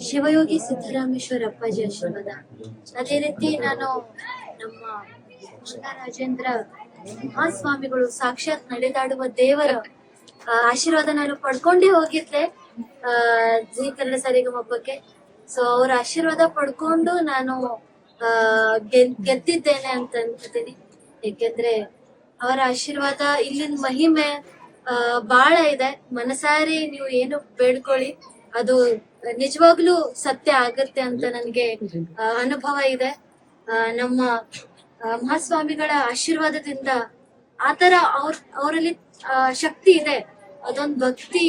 ಶಿವಯೋಗಿ ಸಿದ್ದರಾಮೇಶ್ವರ ಅಪ್ಪಾಜಿ ಆಶೀರ್ವಾದ ಅದೇ ರೀತಿ ನಾನು ನಮ್ಮ ರಾಜೇಂದ್ರ ಮಹಾಸ್ವಾಮಿಗಳು ಸಾಕ್ಷಾತ್ ನಡೆದಾಡುವ ದೇವರ ಆಶೀರ್ವಾದ ನಾನು ಪಡ್ಕೊಂಡೇ ಹೋಗಿದ್ದೆ, ಆ, ಜಿ ಕನ್ನಡ ಸರಿಗಮಬ್ಬಕ್ಕೆ ಸೊ ಅವ್ರ ಆಶೀರ್ವಾದ ಪಡ್ಕೊಂಡು ನಾನು, ಆ ಗೆದ್ದಿದ್ದೇನೆ ಅಂತ ಅನ್ಕೋತೀನಿ ಏಕೆಂದ್ರೆ ಅವರ ಆಶೀರ್ವಾದ ಇಲ್ಲಿನ ಮಹಿಮೆ, ಆ, ಬಾಳ ಇದೆ. ಮನಸಾರಿ ನೀವು ಏನು ಬೇಡ್ಕೊಳ್ಳಿ. ಅದು ನಿಜವಾಗ್ಲೂ ಸತ್ಯ ಆಗತ್ತೆ ಅಂತ ನನಗೆ ಅನುಭವ ಇದೆ. ನಮ್ಮ ಮಹಾಸ್ವಾಮಿಗಳ ಆಶೀರ್ವಾದದಿಂದ ಆತರ ಅವ್ರ, ಅವರಲ್ಲಿ ಶಕ್ತಿ ಇದೆ. ಅದೊಂದು ಭಕ್ತಿ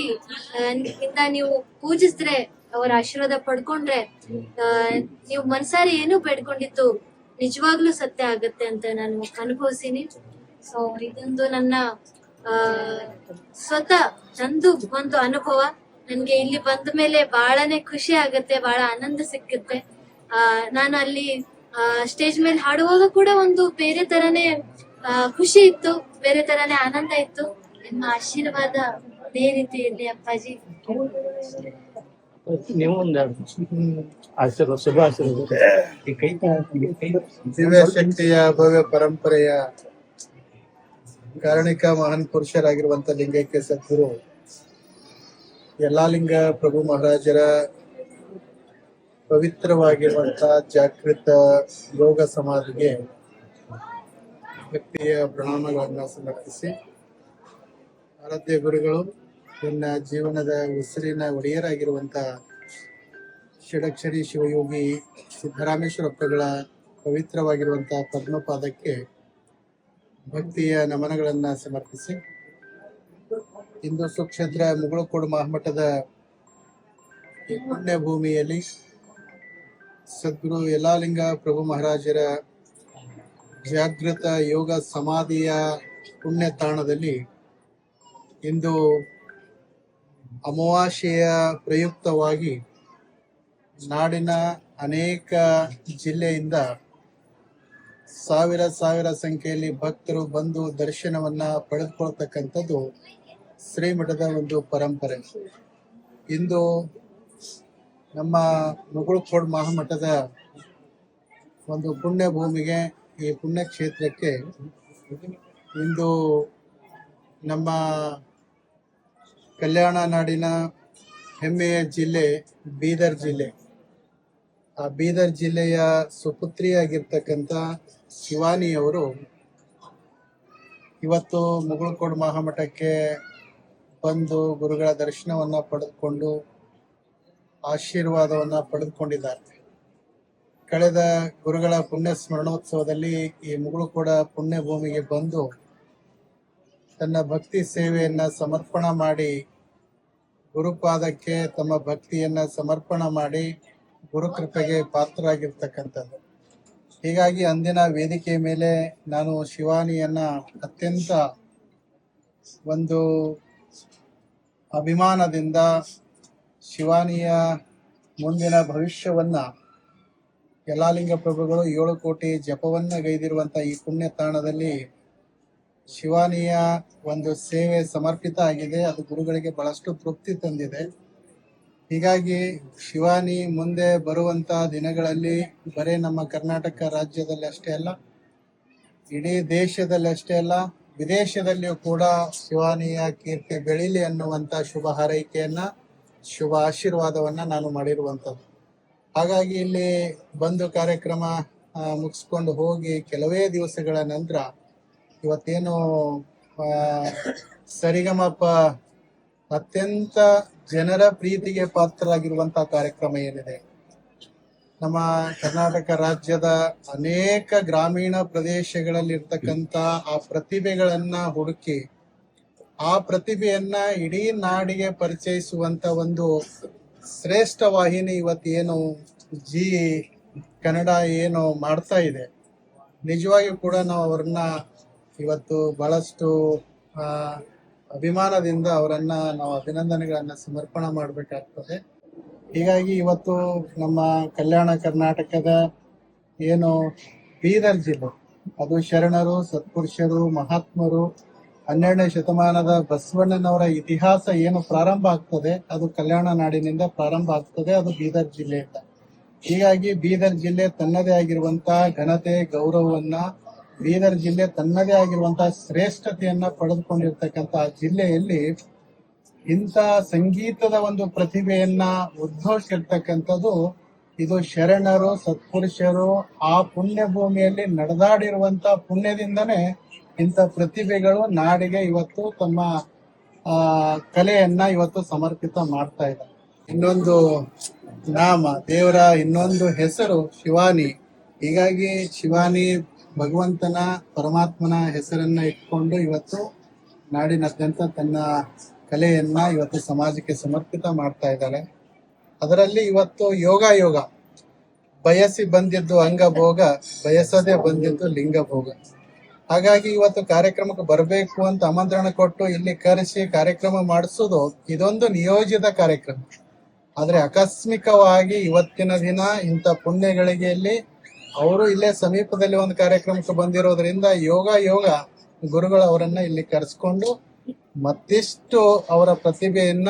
ಇಂದ ನೀವು ಪೂಜಿಸಿದ್ರೆ, ಅವರ ಆಶೀರ್ವಾದ ಪಡ್ಕೊಂಡ್ರೆ ನೀವು ಮನ್ಸಾರಿ ಏನು ಬೇಡ್ಕೊಂಡಿದ್ದು ನಿಜವಾಗ್ಲೂ ಸತ್ಯ ಆಗತ್ತೆ ಅಂತ ನಾನು ಅನುಭವಿಸಿನಿ. ಸೊ ಇದೊಂದು ನನ್ನ ಸ್ವತಃ ನಂದು ಒಂದು ಅನುಭವ. ನನ್ಗೆ ಇಲ್ಲಿ ಬಂದ ಮೇಲೆ ಬಹಳನೇ ಖುಷಿ ಆಗುತ್ತೆ ಬಹಳ ಆನಂದ ಸಿಕ್ಕುತ್ತೆ. ಆ ನಾನು ಅಲ್ಲಿ ಸ್ಟೇಜ್ ಮೇಲೆ ಹಾಡುವಾಗ ಕೂಡ ಒಂದು ಬೇರೆ ತರನೇ ಆ, ಖುಷಿ ಇತ್ತು ಬೇರೆ ತರನೇ ಆನಂದ ಇತ್ತು. ನಿಮ್ಮ ಆಶೀರ್ವಾದ ಅದೇ ರೀತಿ ಇರ್ಲಿ ಅಪ್ಪಾಜಿ ನೀವು ಆಶೀರ್ವಾದ ಶುಭ ದಿವ್ಯ ಶಕ್ತಿಯ ಭವ್ಯ ಪರಂಪರೆಯ ಕಾರಣಿಕ ಮಹಾನ್ ಪುರುಷರಾಗಿರುವಂತ ಲಿಂಗೈಕ್ಯ ಸದ್ಗುರು. ಯಲ್ಲಾಲಿಂಗ ಪ್ರಭು ಮಹಾರಾಜರ ಪವಿತ್ರವಾಗಿರುವಂತಹ ಜಾಗೃತ ಯೋಗ ಸಮಾಧಿಗೆ ವ್ಯಕ್ತಿಯ ಪ್ರಣಾಮಗಳನ್ನು ಸಮರ್ಪಿಸಿ ಆರಾಧ್ಯ ಗುರುಗಳು, ನನ್ನ ಜೀವನದ ಉಸಿರಿನ ಒಡೆಯರಾಗಿರುವಂತ ಷಡಕ್ಷರಿ ಶಿವಯೋಗಿ ಸಿದ್ದರಾಮೇಶ್ವರಪ್ಪಗಳ ಪವಿತ್ರವಾಗಿರುವಂತಹ ಪದ್ಮಪಾದಕ್ಕೆ ಭಕ್ತಿಯ ನಮನಗಳನ್ನ ಸಮರ್ಪಿಸಿ ಇಂದು ಸುಕ್ಷೇತ್ರ ಮುಗುಳುಕೋಡು ಮಹಾಮಠದ ಪುಣ್ಯ ಭೂಮಿಯಲ್ಲಿ ಸದ್ಗುರು ಯಲಾಲಿಂಗ ಪ್ರಭು ಮಹಾರಾಜರ ಜಾಗೃತ ಯೋಗ ಸಮಾಧಿಯ ಪುಣ್ಯ ತಾಣದಲ್ಲಿ ಇಂದು ಅಮಾವಾಸ್ಯೆಯ ಪ್ರಯುಕ್ತವಾಗಿ ನಾಡಿನ ಅನೇಕ ಜಿಲ್ಲೆಯಿಂದ ಸಾವಿರ ಸಾವಿರ ಸಂಖ್ಯೆಯಲ್ಲಿ ಭಕ್ತರು ಬಂದು ದರ್ಶನವನ್ನ ಪಡೆದುಕೊಳ್ತಕ್ಕಂಥದ್ದು ಶ್ರೀಮಠದ ಒಂದು ಪರಂಪರೆ. ಇಂದು ನಮ್ಮ ಮುಗುಳ್ಕೋಡ್ ಮಹಾಮಠದ ಒಂದು ಪುಣ್ಯ ಭೂಮಿಗೆ ಈ ಪುಣ್ಯ ಕ್ಷೇತ್ರಕ್ಕೆ ಇಂದು ನಮ್ಮ ಕಲ್ಯಾಣ ನಾಡಿನ ಹೆಮ್ಮೆಯ ಜಿಲ್ಲೆ ಬೀದರ್ ಜಿಲ್ಲೆ. ಆ ಬೀದರ್ ಜಿಲ್ಲೆಯ ಸುಪುತ್ರಿಯಾಗಿರ್ತಕ್ಕಂಥ ಶಿವಾನಿಯವರು ಇವತ್ತು ಮುಗುಳ್ಕೋಡ್ ಮಹಾಮಠಕ್ಕೆ ಬಂದು ಗುರುಗಳ ದರ್ಶನವನ್ನ ಪಡೆದುಕೊಂಡು, ಆಶೀರ್ವಾದವನ್ನ ಪಡೆದುಕೊಂಡಿದ್ದಾರೆ. ಕಳೆದ ಗುರುಗಳ ಪುಣ್ಯ ಸ್ಮರಣೋತ್ಸವದಲ್ಲಿ ಈ ಮುಗುಳುಕೋಡ ಪುಣ್ಯ ಭೂಮಿಗೆ ಬಂದು ತನ್ನ ಭಕ್ತಿ ಸೇವೆಯನ್ನ ಸಮರ್ಪಣ ಮಾಡಿ, ಗುರುಪಾದಕ್ಕೆ ತಮ್ಮ ಭಕ್ತಿಯನ್ನ ಸಮರ್ಪಣ ಮಾಡಿ ಗುರುಕೃಪೆಗೆ ಪಾತ್ರರಾಗಿರ್ತಕ್ಕಂಥದ್ದು. ಹೀಗಾಗಿ ಅಂದಿನ ವೇದಿಕೆ ಮೇಲೆ ನಾನು ಶಿವಾನಿಯನ್ನ ಅತ್ಯಂತ ಒಂದು ಅಭಿಮಾನದಿಂದ ಶಿವಾನಿಯ ಮುಂದಿನ ಭವಿಷ್ಯವನ್ನ ಯಲಾಲಿಂಗ ಪ್ರಭುಗಳು ಏಳು ಕೋಟಿ ಜಪವನ್ನ ಗೈದಿರುವಂತ ಈ ಪುಣ್ಯ ತಾಣದಲ್ಲಿ ಶಿವಾನಿಯ ಒಂದು ಸೇವೆ ಸಮರ್ಪಿತ ಆಗಿದೆ. ಅದು ಗುರುಗಳಿಗೆ ಬಹಳಷ್ಟು ತೃಪ್ತಿ ತಂದಿದೆ. ಹೀಗಾಗಿ ಶಿವಾನಿ ಮುಂದೆ ಬರುವಂತ ದಿನಗಳಲ್ಲಿ ಬರೇ ನಮ್ಮ ಕರ್ನಾಟಕ ರಾಜ್ಯದಲ್ಲಿ ಅಷ್ಟೇ ಅಲ್ಲ, ಇಡೀ ದೇಶದಲ್ಲಿ ಅಷ್ಟೇ ಅಲ್ಲ ವಿದೇಶದಲ್ಲಿಯೂ ಕೂಡ ಶಿವಾನಿಯ ಕೀರ್ತಿ ಬೆಳಿಲಿ ಅನ್ನುವಂತ ಶುಭ ಹಾರೈಕೆಯನ್ನ, ಶುಭ ಆಶೀರ್ವಾದವನ್ನ ನಾನು ಮಾಡಿರುವಂಥದ್ದು. ಹಾಗಾಗಿ ಇಲ್ಲಿ ಬಂದು ಕಾರ್ಯಕ್ರಮ ಮುಗಿಸ್ಕೊಂಡು ಹೋಗಿ ಕೆಲವೇ ದಿವಸಗಳ ನಂತರ ಇವತ್ತೇನು ಸರಿಗಮಪ ಅತ್ಯಂತ ಜನರ ಪ್ರೀತಿಗೆ ಪಾತ್ರರಾಗಿರುವಂತಹ ಕಾರ್ಯಕ್ರಮ ಏನಿದೆ? ನಮ್ಮ ಕರ್ನಾಟಕ ರಾಜ್ಯದ ಅನೇಕ ಗ್ರಾಮೀಣ ಪ್ರದೇಶಗಳಲ್ಲಿ ಇರ್ತಕ್ಕಂತ ಆ ಪ್ರತಿಭೆಗಳನ್ನ ಹುಡುಕಿ, ಆ ಪ್ರತಿಭೆಯನ್ನ ಇಡೀ ನಾಡಿಗೆ ಪರಿಚಯಿಸುವಂತ ಒಂದು ಶ್ರೇಷ್ಠ ವಾಹಿನಿ ಇವತ್ತೇನು ಜಿ ಕನ್ನಡ ಏನು ಮಾಡ್ತಾ ಇದೆ. ನಿಜವಾಗಿಯೂ ಕೂಡ ನಾವು ಅವ್ರನ್ನ ಇವತ್ತು ಬಹಳಷ್ಟು ಅಭಿಮಾನದಿಂದ ಅವರನ್ನ ನಾವು ಅಭಿನಂದನೆಗಳನ್ನ ಸಮರ್ಪಣ ಮಾಡಬೇಕಾಗ್ತದೆ. ಹೀಗಾಗಿ ಇವತ್ತು ನಮ್ಮ ಕಲ್ಯಾಣ ಕರ್ನಾಟಕದ ಏನು ಬೀದರ್ ಜಿಲ್ಲೆ, ಅದು ಶರಣರು, ಸತ್ಪುರುಷರು, ಮಹಾತ್ಮರು, ಹನ್ನೆರಡನೇ ಶತಮಾನದ ಬಸವಣ್ಣನವರ ಇತಿಹಾಸ ಏನು ಪ್ರಾರಂಭ ಆಗ್ತದೆ, ಅದು ಕಲ್ಯಾಣ ನಾಡಿನಿಂದ ಪ್ರಾರಂಭ ಆಗ್ತದೆ, ಅದು ಬೀದರ್ ಜಿಲ್ಲೆಯಿಂದ ಹೀಗಾಗಿ ಬೀದರ್ ಜಿಲ್ಲೆ ತನ್ನದೇ ಆಗಿರುವಂತಹ ಘನತೆ, ಗೌರವವನ್ನ ಬೀದರ್ ಜಿಲ್ಲೆ ತನ್ನದೇ ಆಗಿರುವಂತಹ ಶ್ರೇಷ್ಠತೆಯನ್ನ ಪಡೆದುಕೊಂಡಿರ್ತಕ್ಕಂತಹ ಜಿಲ್ಲೆಯಲ್ಲಿ ಇಂಥ ಸಂಗೀತದ ಒಂದು ಪ್ರತಿಭೆಯನ್ನ ಉದ್ಘೋಷಿರ್ತಕ್ಕಂಥದ್ದು ಇದು ಶರಣರು, ಸತ್ಪುರುಷರು, ಆ ಪುಣ್ಯ ಭೂಮಿಯಲ್ಲಿ ನಡೆದಾಡಿರುವಂತ ಪುಣ್ಯದಿಂದನೇ ಇಂಥ ಪ್ರತಿಭೆಗಳು ನಾಡಿಗೆ ಇವತ್ತು ತಮ್ಮ, ಆ, ಕಲೆಯನ್ನ ಇವತ್ತು ಸಮರ್ಪಿತ ಮಾಡ್ತಾ ಇದೆ. ಇನ್ನೊಂದು ನಾಮ, ದೇವರ ಇನ್ನೊಂದು ಹೆಸರು ಶಿವಾನಿ. ಹೀಗಾಗಿ ಶಿವಾನಿ ಭಗವಂತನ ಪರಮಾತ್ಮನ ಹೆಸರನ್ನ ಇಟ್ಕೊಂಡು ಇವತ್ತು ನಾಡಿನಾದ್ಯಂತ ತನ್ನ ಕಲೆಯನ್ನ ಇವತ್ತು ಸಮಾಜಕ್ಕೆ ಸಮರ್ಪಿತ ಮಾಡ್ತಾ ಇದ್ದಾಳೆ. ಅದರಲ್ಲಿ ಇವತ್ತು ಯೋಗ ಯೋಗ. ಬಯಸಿ ಬಂದಿದ್ದು ಅಂಗಭೋಗ, ಬಯಸದೆ ಬಂದಿದ್ದು ಲಿಂಗಭೋಗ. ಹಾಗಾಗಿ ಇವತ್ತು ಕಾರ್ಯಕ್ರಮಕ್ಕೆ ಬರಬೇಕು ಅಂತ ಆಮಂತ್ರಣ ಕೊಟ್ಟು ಇಲ್ಲಿ ಕರೆಸಿ ಕಾರ್ಯಕ್ರಮ ಮಾಡಿಸೋದು ಇದೊಂದು ನಿಯೋಜಿತ ಕಾರ್ಯಕ್ರಮ. ಆದರೆ ಆಕಸ್ಮಿಕವಾಗಿ ಇವತ್ತಿನ ದಿನ ಇಂಥ ಪುಣ್ಯಗಳಿಗೆಯಲ್ಲಿ ಅವರು ಇಲ್ಲೇ ಸಮೀಪದಲ್ಲಿ ಒಂದು ಕಾರ್ಯಕ್ರಮಕ್ಕೆ ಬಂದಿರೋದ್ರಿಂದ ಯೋಗ ಯೋಗ ಗುರುಗಳು ಅವರನ್ನ ಇಲ್ಲಿ ಕರೆಸ್ಕೊಂಡು ಮತ್ತಿಷ್ಟು ಅವರ ಪ್ರತಿಭೆಯನ್ನ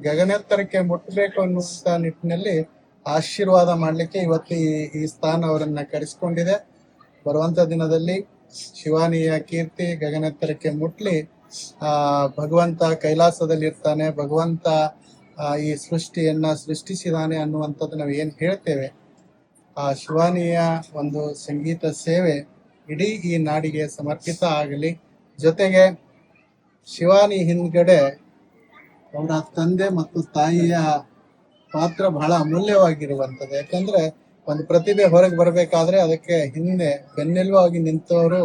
ಗಗನೆತ್ತರಕ್ಕೆ ಮುಟ್ಟಬೇಕು ಅನ್ನುವಂತ ನಿಟ್ಟಿನಲ್ಲಿ ಆಶೀರ್ವಾದ ಮಾಡ್ಲಿಕ್ಕೆ ಇವತ್ತು ಈ ಸ್ಥಾನ ಅವರನ್ನ ಕರೆಸಿಕೊಂಡಿದೆ. ಬರುವಂತ ದಿನದಲ್ಲಿ ಶಿವಾನಿಯ ಕೀರ್ತಿ ಗಗನೆತ್ತರಕ್ಕೆ ಮುಟ್ಲಿ. ಆ, ಭಗವಂತ ಕೈಲಾಸದಲ್ಲಿ ಇರ್ತಾನೆ ಭಗವಂತ ಈ ಸೃಷ್ಟಿಯನ್ನ ಸೃಷ್ಟಿಸಿದಾನೆ ಅನ್ನುವಂಥದ್ದು ನಾವು ಏನ್ ಹೇಳ್ತೇವೆ? ಆ ಶಿವಾನಿಯ ಒಂದು ಸಂಗೀತ ಸೇವೆ ಇಡೀ ಈ ನಾಡಿಗೆ ಸಮರ್ಪಿತ ಆಗಲಿ. ಜೊತೆಗೆ ಶಿವಾನಿ ಹಿಂದ್ಗಡೆ ಅವರ ತಂದೆ ಮತ್ತು ತಾಯಿಯ ಪಾತ್ರ ಬಹಳ ಅಮೂಲ್ಯವಾಗಿರುವಂಥದ್ದು. ಯಾಕಂದ್ರೆ ಒಂದು ಪ್ರತಿಭೆ ಹೊರಗೆ ಬರಬೇಕಾದ್ರೆ ಅದಕ್ಕೆ ಹಿಂದೆ ಬೆನ್ನೆಲುವಾಗಿ ನಿಂತವರು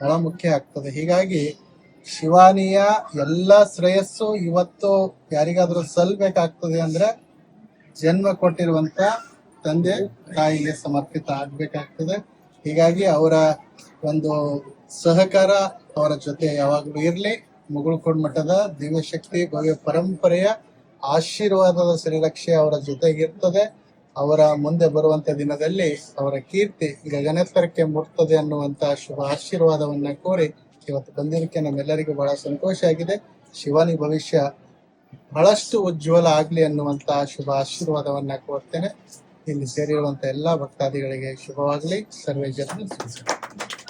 ಬಹಳ ಮುಖ್ಯ ಆಗ್ತದೆ. ಹೀಗಾಗಿ ಶಿವಾನಿಯ ಎಲ್ಲ ಶ್ರೇಯಸ್ಸು ಇವತ್ತು ಯಾರಿಗಾದ್ರೂ ಸಲ್ಬೇಕಾಗ್ತದೆ ಅಂದ್ರೆ ಜನ್ಮ ಕೊಟ್ಟಿರುವಂತ ತಂದೆ ತಾಯಿಗೆ ಸಮರ್ಪಿತ ಆಗ್ಬೇಕಾಗ್ತದೆ. ಹೀಗಾಗಿ ಅವರ ಒಂದು ಸಹಕಾರ ಅವರ ಜೊತೆ ಯಾವಾಗಲೂ ಇರ್ಲಿ. ಮುಗುಳ್ಕೋಡ್ ಮಠದ ದಿವ್ಯಶಕ್ತಿ, ಭವ್ಯ ಪರಂಪರೆಯ ಆಶೀರ್ವಾದದ ಶ್ರೀರಕ್ಷೆ ಅವರ ಜೊತೆಗಿರ್ತದೆ. ಅವರ ಮುಂದೆ ಬರುವಂತ ದಿನದಲ್ಲಿ ಅವರ ಕೀರ್ತಿ ಗಗನೆತ್ತರಕ್ಕೆ ಮುಟ್ತದೆ ಅನ್ನುವಂತ ಶುಭ ಆಶೀರ್ವಾದವನ್ನ ಕೋರಿ ಇವತ್ತು ಬಂದಿದ್ದಕ್ಕೆ ನಮ್ಮೆಲ್ಲರಿಗೂ ಬಹಳ ಸಂತೋಷ ಆಗಿದೆ. ಶಿವನಿ ಭವಿಷ್ಯ ಬಹಳಷ್ಟು ಉಜ್ವಲ ಆಗ್ಲಿ ಅನ್ನುವಂತ ಶುಭ ಆಶೀರ್ವಾದವನ್ನ ಕೋರ್ತೇನೆ. ಇಲ್ಲಿ ಸೇರಿರುವಂತ ಎಲ್ಲಾ ಭಕ್ತಾದಿಗಳಿಗೆ ಶುಭವಾಗ್ಲಿ. ಸರ್ವೇ ಜನ.